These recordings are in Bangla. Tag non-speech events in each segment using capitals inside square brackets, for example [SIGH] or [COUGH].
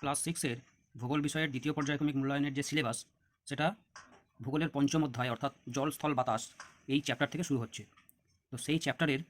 ক্লাস সিক্সের ভূগোল বিষয়ের দ্বিতীয় পর্যায়ক্রমিক মূল্যায়নের যে সিলেবাস, সেটা ভূগোলের পঞ্চম অধ্যায়, অর্থাৎ জল স্থল বাতাস, এই চ্যাপ্টার থেকে শুরু হচ্ছে। তো সেই চ্যাপ্টারের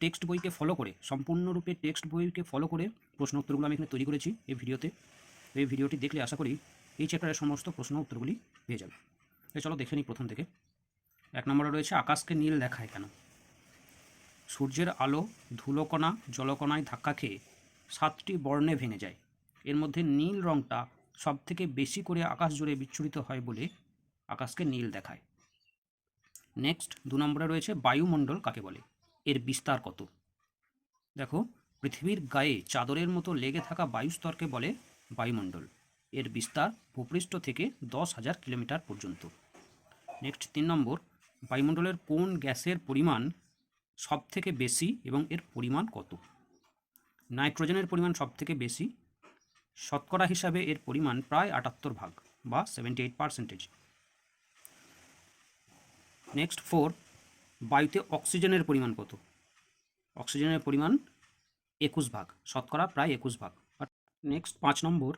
টেক্সট বইকে ফলো করে, সম্পূর্ণরূপে টেক্সট বইকে ফলো করে প্রশ্ন উত্তরগুলো আমি এখানে তৈরি করেছি এই ভিডিওতে। এই ভিডিওটি দেখলে আশা করি এই চ্যাপ্টারের সমস্ত প্রশ্ন উত্তরগুলি পেয়ে যাবে। তো চলো দেখে নিই প্রথম থেকে। এক নম্বরে রয়েছে, আকাশকে নীল দেখায় কেন? সূর্যের আলো ধুলোকণা, জলকণায় ধাক্কা খেয়ে সাতটি বর্ণে ভেঙে যায়। এর মধ্যে নীল রঙটা সবথেকে বেশি করে আকাশ জুড়ে বিচ্ছুরিত হয় বলে আকাশকে নীল দেখায়। নেক্সট দু নম্বরে রয়েছে বায়ুমণ্ডল কাকে বলে? এর বিস্তার কত? দেখো, পৃথিবীর গায়ে চাদরের মতো লেগে থাকা বায়ুস্তরকে বলে বায়ুমণ্ডল। এর বিস্তার ভূপৃষ্ঠ থেকে দশ হাজার কিলোমিটার পর্যন্ত। নেক্সট তিন নম্বর, বায়ুমণ্ডলের কোন গ্যাসের পরিমাণ সব থেকে বেশি এবং এর পরিমাণ কত? নাইট্রোজেনের পরিমাণ সব থেকে বেশি শতকরা হিসাবে এর পরিমাণ প্রায় আটাত্তর ভাগ বা seventy eight percentage next four বায়ুতে অক্সিজেনের পরিমাণ কত? অক্সিজেনের পরিমাণ একুশ ভাগ, শতকরা প্রায় একুশ ভাগ। নেক্সট পাঁচ নম্বর,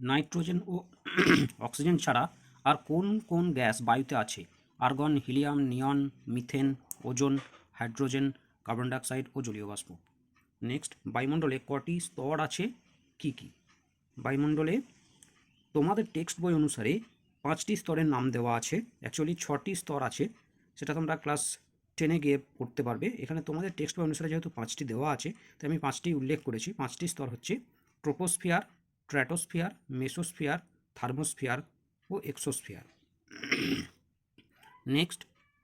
নাইট্রোজেন ও [CLEARS THROAT] অক্সিজেন ছাড়া আর কোন কোন গ্যাস বায়ুতে আছে? Argon, helium, neon, methane, ozone, hydrogen, carbon dioxide ও জলীয় বাষ্প। নেক্সট বায়ুমণ্ডলে কটি স্তর আছে? কি কি? বায়ুমণ্ডলে, তোমাদের টেক্সট বই অনুসারে পাঁচটি স্তরের নাম দেওয়া আছে। অ্যাকচুয়ালি ছটি স্তর আছে, সেটা তোমরা ক্লাস টেনে গিয়ে পড়তে পারবে। এখানে তোমাদের টেক্সট বই অনুসারে যেহেতু পাঁচটি দেওয়া আছে, তাই আমি পাঁচটি উল্লেখ করেছি। পাঁচটি স্তর হচ্ছে ট্রোপোস্ফিয়ার, ট্র্যাটোস্ফিয়ার, মেসোস্ফিয়ার, থার্মোস্ফিয়ার ও এক্সোস্ফিয়ার। নেক্সট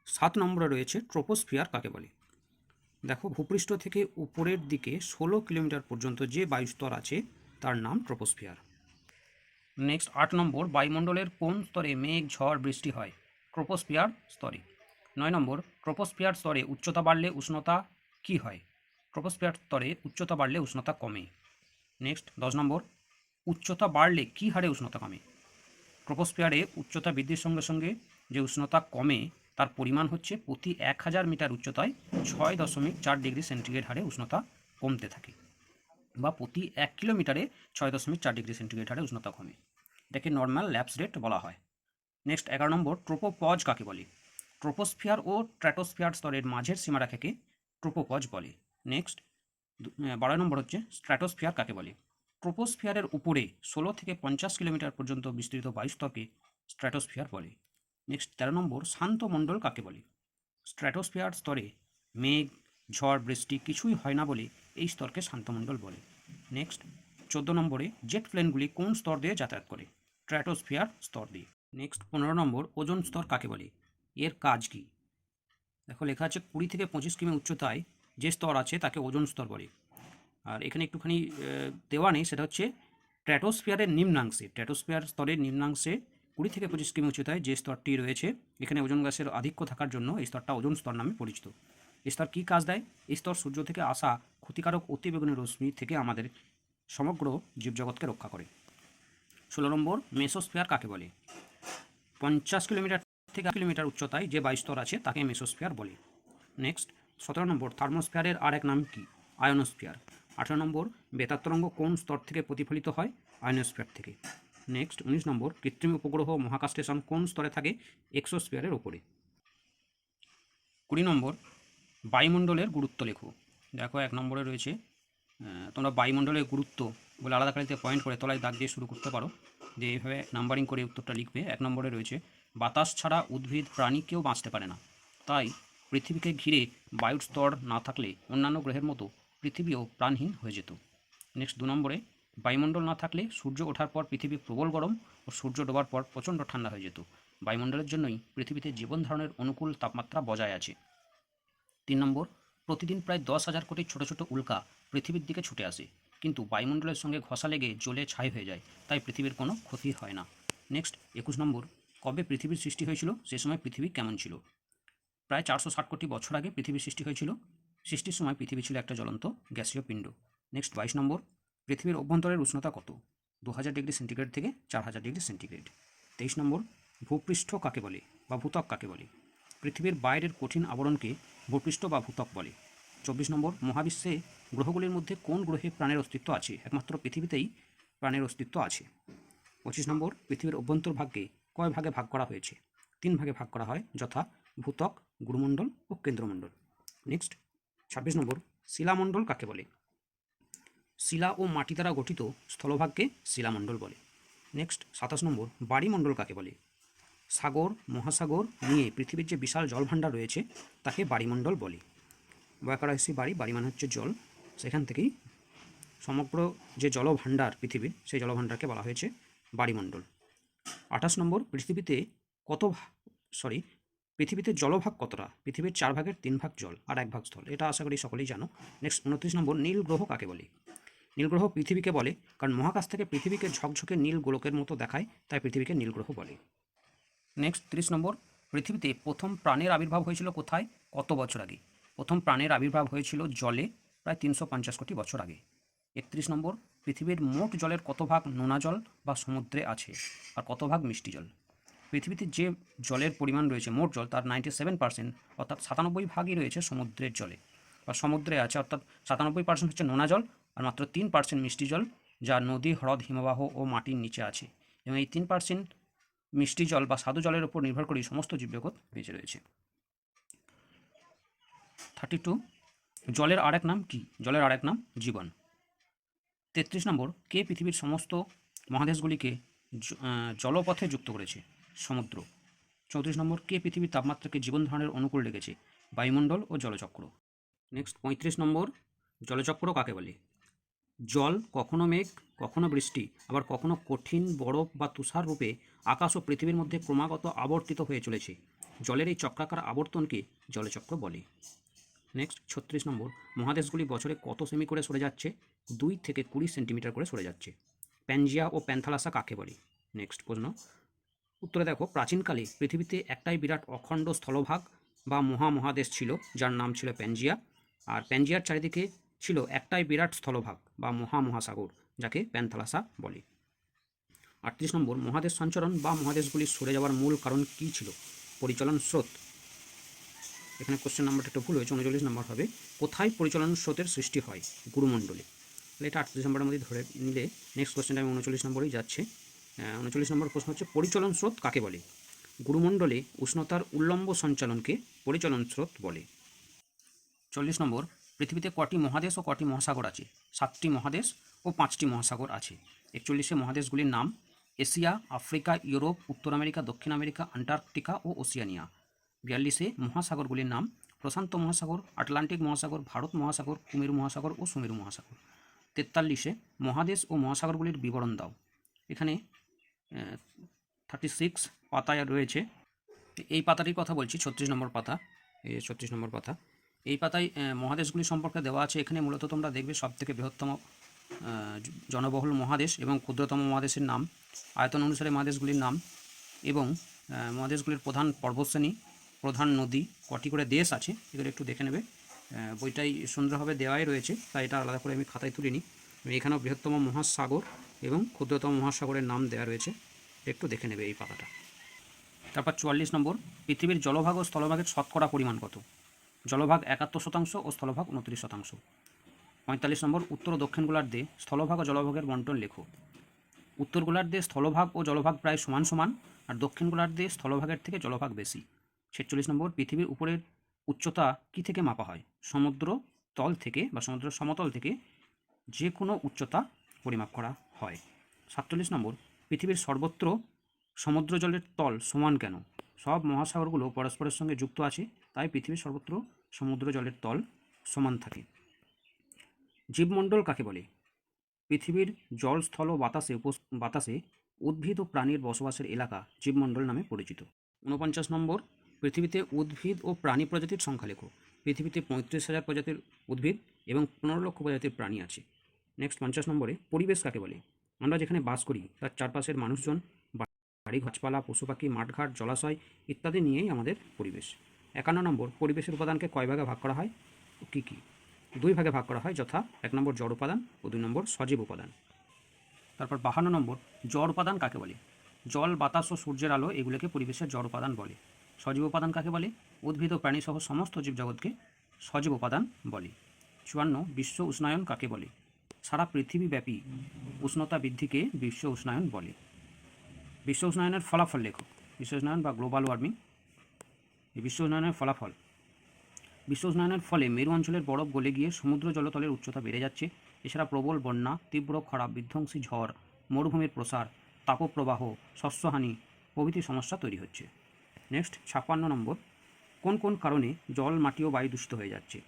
সাত নম্বরে রয়েছে ট্রোপোস্ফিয়ার কাকে বলে? দেখো, ভূপৃষ্ঠ থেকে উপরের দিকে ষোলো কিলোমিটার পর্যন্ত যে বায়ুস্তর আছে তার নাম ট্রোপোস্ফিয়ার। নেক্সট, আট নম্বর, বায়ুমণ্ডলের কোন স্তরে মেঘ, ঝড়, বৃষ্টি হয়? ট্রোপোস্ফিয়ার স্তরে। নয় নম্বর, ট্রোপোস্ফিয়ার স্তরে উচ্চতা বাড়লে উষ্ণতা কি হয়? ট্রোপোস্ফিয়ার স্তরে উচ্চতা বাড়লে উষ্ণতা কমে। নেক্সট, দশ নম্বর, উচ্চতা বাড়লে কী হারে উষ্ণতা কমে? ট্রোপোস্ফিয়ারে উচ্চতা বৃদ্ধির সঙ্গে সঙ্গে যে উষ্ণতা কমে, তার পরিমাণ হচ্ছে প্রতি এক হাজার মিটার উচ্চতায় ছয় দশমিক চার ডিগ্রি সেন্টিগ্রেড হারে উষ্ণতা কমতে থাকে। বা প্রতি এক কিলোমিটারে ছয় দশমিক চার ডিগ্রি সেন্টিগ্রেড হারে উষ্ণতা কমে। এটাকে নর্মাল ল্যাপস রেট বলা হয়। নেক্সট এগারো নম্বর ট্রোপোপজ কাকে বলে? ট্রোপোস্ফিয়ার ও ট্র্যাটোস্ফিয়ার স্তরের মাঝের সীমারেখাকে ট্রোপোপজ বলে। নেক্সট বারো নম্বর হচ্ছে স্ট্র্যাটোস্ফিয়ার কাকে বলে? ট্রোপোস্ফিয়ারের উপরে ষোলো থেকে পঞ্চাশ কিলোমিটার পর্যন্ত বিস্তৃত বায়ুস্তরকে স্ট্র্যাটোস্ফিয়ার বলে। নেক্সট তেরো নম্বর, শান্ত মণ্ডল কাকে বলে? স্ট্র্যাটোস্ফিয়ার স্তরে মেঘ, ঝড়, বৃষ্টি কিছুই হয় না বলে এই স্তরকে শান্তমণ্ডল বলে। নেক্সট চোদ্দ নম্বরে জেট প্লেনগুলি কোন স্তর দিয়ে যাতায়াত করে? স্ট্র্যাটোস্ফিয়ার স্তর দিয়ে। নেক্সট পনেরো নম্বর, ওজন স্তর কাকে বলে? এর কাজ কি? দেখো, লেখা আছে কুড়ি থেকে পঁচিশ কিমি উচ্চতায় যে স্তর আছে তাকে ওজন স্তর বলে। আর এখানে একটুখানি দেওয়া নেই, সেটা হচ্ছে ট্র্যাটোস্ফিয়ারের নিম্নাংশে। ট্র্যাটোস্ফিয়ার স্তরের নিম্নাংশে কুড়ি থেকে পঁচিশ কিমি উচ্চতায় যে স্তরটি রয়েছে, এখানে ওজন গ্যাসের আধিক্য থাকার জন্য এই স্তরটা ওজন স্তর নামে পরিচিত। স্তর কী কাজ দেয়? স্তর সূর্য থেকে আসা ক্ষতিকারক অতিবেগুনি রশ্মি থেকে আমাদের সমগ্র জীবজগৎকে রক্ষা করে। ষোলো নম্বর, মেসোস্ফিয়ার কাকে বলে? পঞ্চাশ কিলোমিটার থেকে কিলোমিটার উচ্চতায় যে বায়ুস্তর আছে তাকে মেসোস্ফিয়ার বলে। নেক্সট, সতেরো নম্বর, থার্মোস্ফিয়ারের আর এক নাম কি? আয়নোস্ফিয়ার। আঠেরো নম্বর বেতারতরঙ্গ কোন স্তর থেকে প্রতিফলিত হয়? আয়নোস্ফিয়ার থেকে। নেক্সট, উনিশ নম্বর, কৃত্রিম উপগ্রহ মহাকাশ স্টেশন কোন স্তরে থাকে? এক্সোস্ফিয়ারের ওপরে। কুড়ি নম্বর বায়ুমণ্ডলের গুরুত্ব লেখো। দেখো, এক নম্বরে রয়েছে তোমরা বায়ুমণ্ডলের গুরুত্ব বলে আলাদা কালিতে পয়েন্ট করে তলায় দাগ দিয়ে শুরু করতে পারো। যে এইভাবে নাম্বারিং করে উত্তরটা লিখবে, এক নম্বরে রয়েছে, বাতাস ছাড়া উদ্ভিদ প্রাণী কেউ বাঁচতে পারে না। তাই পৃথিবীকে ঘিরে বায়ুর স্তর না থাকলে অন্যান্য গ্রহের মতো পৃথিবীও প্রাণহীন হয়ে যেত। নেক্সট দু নম্বরে, বায়ুমণ্ডল না থাকলে সূর্য ওঠার পর পৃথিবী প্রবল গরম ও সূর্য ডোবার পর প্রচণ্ড ঠান্ডা হয়ে যেত। বায়ুমণ্ডলের জন্যই পৃথিবীতে জীবন ধারণের অনুকূল তাপমাত্রা বজায় আছে। তিন নম্বর, প্রতিদিন প্রায় দশ হাজার কোটি ছোট ছোট উল্কা পৃথিবীর দিকে ছুটে আসে। কিন্তু বায়ুমণ্ডলের সঙ্গে ঘষা লেগে জ্বলে ছাই হয়ে যায়, তাই পৃথিবীর কোনো ক্ষতি হয় না। নেক্সট, একুশ নম্বর, কবে পৃথিবীর সৃষ্টি হয়েছিল, সে সময় পৃথিবী কেমন ছিল? প্রায় চারশো ষাট কোটি বছর আগে পৃথিবীর সৃষ্টি হয়েছিল, সৃষ্টির সময় পৃথিবী ছিল একটা জ্বলন্ত গ্যাসীয় পিণ্ড। নেক্সট, বাইশ নম্বর, পৃথিবীর অভ্যন্তরের উষ্ণতা কত? দু হাজার ডিগ্রি সেন্টিগ্রেড থেকে চার হাজার ডিগ্রি সেন্টিগ্রেড। তেইশ নম্বর, ভূপৃষ্ঠ কাকে বলে বা ভূতক কাকে বলে? পৃথিবীর বাইরের কঠিন আবরণকে ভূপৃষ্ঠ বা ভূতক বলে। চব্বিশ নম্বর, মহাবিশ্বে গ্রহগুলির মধ্যে কোন গ্রহে প্রাণের অস্তিত্ব আছে? একমাত্র পৃথিবীতেই প্রাণের অস্তিত্ব আছে। পঁচিশ নম্বর, পৃথিবীর অভ্যন্তর অভ্যন্তরভাগকে কয় ভাগে ভাগ করা হয়েছে? তিন ভাগে ভাগ করা হয় যথা ভূত্বক, গুরুমণ্ডল ও কেন্দ্রমণ্ডল। নেক্সট, ছাব্বিশ নম্বর, শিলামণ্ডল কাকে বলে? শিলা ও মাটি দ্বারা গঠিত স্থলভাগকে শিলামণ্ডল বলে। নেক্সট, সাতাশ নম্বর, বাড়িমণ্ডল কাকে বলে? সাগর, মহাসাগর নিয়ে পৃথিবীর যে বিশাল জলভাণ্ডার রয়েছে, তাকে বাড়িমণ্ডল বলে। বয়াকারাইসি বাড়ি বাড়ি মানে হচ্ছে জল। সেখান থেকেই সমগ্র যে জলভাণ্ডার পৃথিবীর সেই জলভাণ্ডারকে বলা হয়েছে বাড়িমণ্ডল আঠাশ নম্বর, পৃথিবীতে কত সরি পৃথিবীতে জলভাগ কতটা? পৃথিবীর চার ভাগের তিন ভাগ জল আর এক ভাগ স্থল। এটা আশা করি সকলেই জানো। নেক্সট উনত্রিশ নম্বর, নীল গ্রহ কাকে বলে? নীল গ্রহ পৃথিবীকে বলে, কারণ মহাকাশ থেকে পৃথিবীকে ঝকঝকে নীল গোলকের মতো দেখায়, তাই পৃথিবীকে নীল গ্রহ বলে। নেক্সট তিরিশ নম্বর। পৃথিবীতে প্রথম প্রাণের আবির্ভাব হয়েছিল কোথায়? কত বছর আগে? প্রথম প্রাণের আবির্ভাব হয়েছিল জলে প্রায় তিনশো পঞ্চাশ কোটি বছর আগে। একত্রিশ নম্বর, পৃথিবীর মোট জলের কত ভাগ নোনা জল বা সমুদ্রে আছে? আর কত ভাগ মিষ্টি জল? পৃথিবীতে যে জলের পরিমাণ রয়েছে, মোট জল, তার নাইনটি সেভেন পার্সেন্ট, অর্থাৎ সাতানব্বই ভাগই রয়েছে সমুদ্রের জলে। বা সমুদ্রে আছে, অর্থাৎ সাতানব্বই পার্সেন্ট হচ্ছে নোনা জল, আর মাত্র তিন পার্সেন্ট মিষ্টি জল, যা নদী, হ্রদ, হিমবাহ ও মাটির নিচে আছে। এবং এই তিন পার্সেন্ট মিষ্টি জল বা স্বাদু জলের উপর নির্ভর করেই সমস্ত জীবজগৎ বেঁচে রয়েছে। থার্টি টু জলের আরেক নাম কি? জলের আরেক নাম জীবন। তেত্রিশ নম্বর, কে পৃথিবীর সমস্ত মহাদেশগুলিকে জলপথে যুক্ত করেছে? সমুদ্র। চৌত্রিশ নম্বর, কে পৃথিবীর তাপমাত্রাকে জীবন ধারণের অনুকূল রেখেছে? বায়ুমণ্ডল ও জলচক্র। নেক্সট পঁয়ত্রিশ নম্বর, জলচক্র কাকে বলে? জল, কখনো মেঘ, কখনো বৃষ্টি, আবার কখনো কঠিন বরফ বা তুষার রূপে আকাশ ও পৃথিবীর মধ্যে ক্রমাগত আবর্তিত হয়ে চলেছে। জলের এই চক্রাকার আবর্তনকে জলচক্র বলে। নেক্সট, ছত্রিশ নম্বর, মহাদেশগুলি বছরে কত সেমি করে সরে যাচ্ছে? দুই থেকে কুড়ি সেন্টিমিটার করে সরে যাচ্ছে। প্যানজিয়া ও প্যান্থালাসা কাকে বলে? নেক্সট প্রশ্ন। উত্তরে দেখো, প্রাচীনকালে পৃথিবীতে একটাই বিরাট অখণ্ড স্থলভাগ বা মহামহাদেশ ছিল, যার নাম ছিল প্যানজিয়া। আর প্যানজিয়ার চারিদিকে ছিল একটাই বিরাট স্থলভাগ বা মহামহাসাগর, যাকে প্যান্থালাসা বলে। আটত্রিশ নম্বর, মহাদেশ সঞ্চরণ বা মহাদেশগুলি সরে যাওয়ার মূল কারণ কী ছিল? পরিচালন স্রোত। এখানে কোশ্চেন নাম্বারটা একটু ভুল হয়েছে, উনচল্লিশ নম্বর হবে, কোথায় পরিচালন স্রোতের সৃষ্টি হয়? গুরুমণ্ডলে। তাহলে এটা আটত্রিশ নম্বরের মধ্যে ধরে নিলে নেক্সট কোশ্চেনটা আমি উনচল্লিশ নম্বরেই যাচ্ছে। উনচল্লিশ নম্বর প্রশ্ন হচ্ছে, পরিচালন স্রোত কাকে বলে? গুরুমণ্ডলে উষ্ণতার উল্লম্ব সঞ্চালনকে পরিচালন স্রোত বলে। চল্লিশ নম্বর পৃথিবীতে কটি মহাদেশ ও কটি মহাসাগর আছে? সাতটি মহাদেশ ও পাঁচটি মহাসাগর আছে। একচল্লিশে মহাদেশগুলির নাম এশিয়া, আফ্রিকা, ইউরোপ, উত্তর আমেরিকা, দক্ষিণ আমেরিকা, আন্টার্কটিকা ও ওসিয়ানিয়া। বিয়াল্লিশে মহাসাগরগুলির নাম প্রশান্ত মহাসাগর, আটলান্টিক মহাসাগর, ভারত মহাসাগর, কুমির মহাসাগর ও সুমেরু মহাসাগর। তেতাল্লিশে মহাদেশ ও মহাসাগরগুলির বিবরণ দাও। এখানে থার্টি সিক্স পাতায় রয়েছে। এই পাতাটির কথা বলছি, ছত্রিশ নম্বর পাতা। ছত্রিশ নম্বর পাতা। এই পাতায় মহাদেশগুলি সম্পর্কে দেওয়া আছে। এখানে মূলত তোমরা দেখবে সব থেকে বৃহত্তম জনবহুল মহাদেশ এবং ক্ষুদ্রতম মহাদেশের নাম, আয়তন অনুসারে মহাদেশগুলির নাম এবং মহাদেশগুলির প্রধান পর্বতশ্রেণী, প্রধান নদী, কটি করে দেশ আছে, এগুলো একটু দেখে নেবে। বইটাই সুন্দরভাবে দেওয়াই রয়েছে, তাই এটা আলাদা করে আমি খাতায় তুলিনি। এখানেও বৃহত্তম মহাসাগর এবং ক্ষুদ্রতম মহাসাগরের নাম দেওয়া রয়েছে, একটু দেখে নেবে এই পাতাটা। তারপর চুয়াল্লিশ নম্বর, পৃথিবীর জলভাগ ও স্থলভাগের শতকরা পরিমাণ কত? জলভাগ একাত্তর শতাংশ ও স্থলভাগ উনত্রিশ শতাংশ। পঁয়তাল্লিশ নম্বর, উত্তর ও দক্ষিণ গোলার্ধে স্থলভাগ ও জলভাগের বন্টন লেখো। উত্তর গোলার্ধে স্থলভাগ ও জলভাগ প্রায় সমান সমান আর দক্ষিণ গোলার্ধে স্থলভাগের থেকে জলভাগ বেশি। ছেচল্লিশ নম্বর, পৃথিবীর উপরের উচ্চতা কি থেকে মাপা হয়? সমুদ্র তল থেকে বা সমুদ্র সমতল থেকে যে কোনো উচ্চতা পরিমাপ করা হয়। সাতচল্লিশ নম্বর, পৃথিবীর সর্বত্র সমুদ্র জলের তল সমান কেন? সব মহাসাগরগুলো পরস্পরের সঙ্গে যুক্ত আছে। তাই পৃথিবীর সর্বত্র সমুদ্র জলের তল সমান থাকে। জীবমণ্ডল কাকে বলে? পৃথিবীর জল স্থল ও বাতাসে বাতাসে উদ্ভিদ ও প্রাণীর বসবাসের এলাকা জীবমণ্ডল নামে পরিচিত। ঊনপঞ্চাশ নম্বর, পৃথিবীতে উদ্ভিদ ও প্রাণী প্রজাতির সংখ্যা লেখো। পৃথিবীতে পঁয়ত্রিশ হাজার প্রজাতির উদ্ভিদ এবং পনেরো লক্ষ প্রজাতির প্রাণী আছে। নেক্সট পঞ্চাশ নম্বরে, পরিবেশ কাকে বলে? আমরা যেখানে বাস করি, তার চারপাশের মানুষজন বাড়ি, গাছপালা, পশু পাখি, মাঠঘাট, জলাশয় ইত্যাদি নিয়েই আমাদের পরিবেশ। একান্ন নম্বর, পরিবেশের উপাদানকে কয় ভাগে ভাগ করা হয়? ও কী কী? দুই ভাগে ভাগ করা হয়, যথা এক নম্বর জড় উপাদান ও দুই নম্বর সজীব উপাদান। তারপর বাহান্ন নম্বর, জড় উপাদান কাকে বলে? জল, বাতাস ও সূর্যের আলো এগুলোকে পরিবেশের জড় উপাদান বলে। সজীব উপাদান কাকে বলে? উদ্ভিদ ও প্রাণী সহ সমস্ত জীবজগৎকে সজীব উপাদান বলে। চুয়ান্ন, বিশ্ব উষ্ণায়ন কাকে বলে? সারা পৃথিবীব্যাপী উষ্ণতা বৃদ্ধিকে বিশ্ব উষ্ণায়ন বলে। বিশ্ব উষ্ণায়নের ফলাফল লেখো। বিশ্ব উষ্ণায়ন বা গ্লোবাল ওয়ার্মিং এই বিশ্ব উষ্ণায়নের ফলাফল। বিশ্ব উষ্ণায়নের ফলে মেরু অঞ্চলের বরফ গলে গিয়ে সমুদ্র জলতলের উচ্চতা বেড়ে যাচ্ছে। এছাড়া প্রবল বন্যা, তীব্র খরা বিধ্বংসী ঝড়, মরুভূমির প্রসার, তাপপ্রবাহ, শস্যহানি প্রভৃতি সমস্যা তৈরি হচ্ছে। নেক্সট, ছাপ্পান্ন নম্বর। কোন কোন কারণে জল, মাটি ও বায়ু দূষিত হয়ে যাচ্ছে?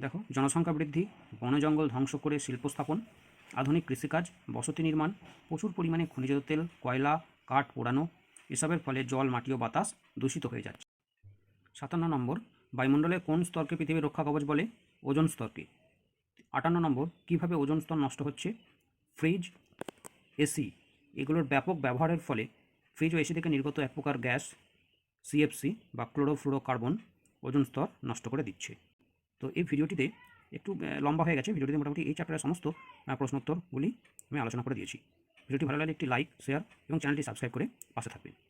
দেখো, জনসংখ্যা বৃদ্ধি বন জঙ্গল ধ্বংস করে শিল্প স্থাপন আধুনিক কৃষিকাজ, বসতি নির্মাণ, প্রচুর পরিমাণে খনিজ তেল, কয়লা, কাঠ পোড়ানো এসবের ফলে জল, মাটি ও বাতাস দূষিত হয়ে যাচ্ছে। সাতান্ন নম্বর বায়ুমণ্ডলের কোন স্তরকে পৃথিবীর রক্ষা কবচ বলে? ওজন স্তরকে। আটান্ন নম্বর, কীভাবে ওজন স্তর নষ্ট হচ্ছে? ফ্রিজ, এসি, এগুলোর ব্যাপক ব্যবহারের ফলে ফ্রিজ ও এসি থেকে নির্গত এক প্রকার গ্যাস সিএফসি বা ক্লোরোফ্লুরোকার্বন ওজন স্তর নষ্ট করে দিচ্ছে। তো এই ভিডিওটিতে একটু লম্বা হয়ে গেছে। ভিডিওটিতে মোটামুটি এই চ্যাপ্টারের সমস্ত প্রশ্নোত্তরগুলি আমি আলোচনা করে দিয়েছি। ভিডিওটি ভালো লাগলে একটি লাইক শেয়ার এবং চ্যানেলটি সাবস্ক্রাইব করে পাশে থাকবেন।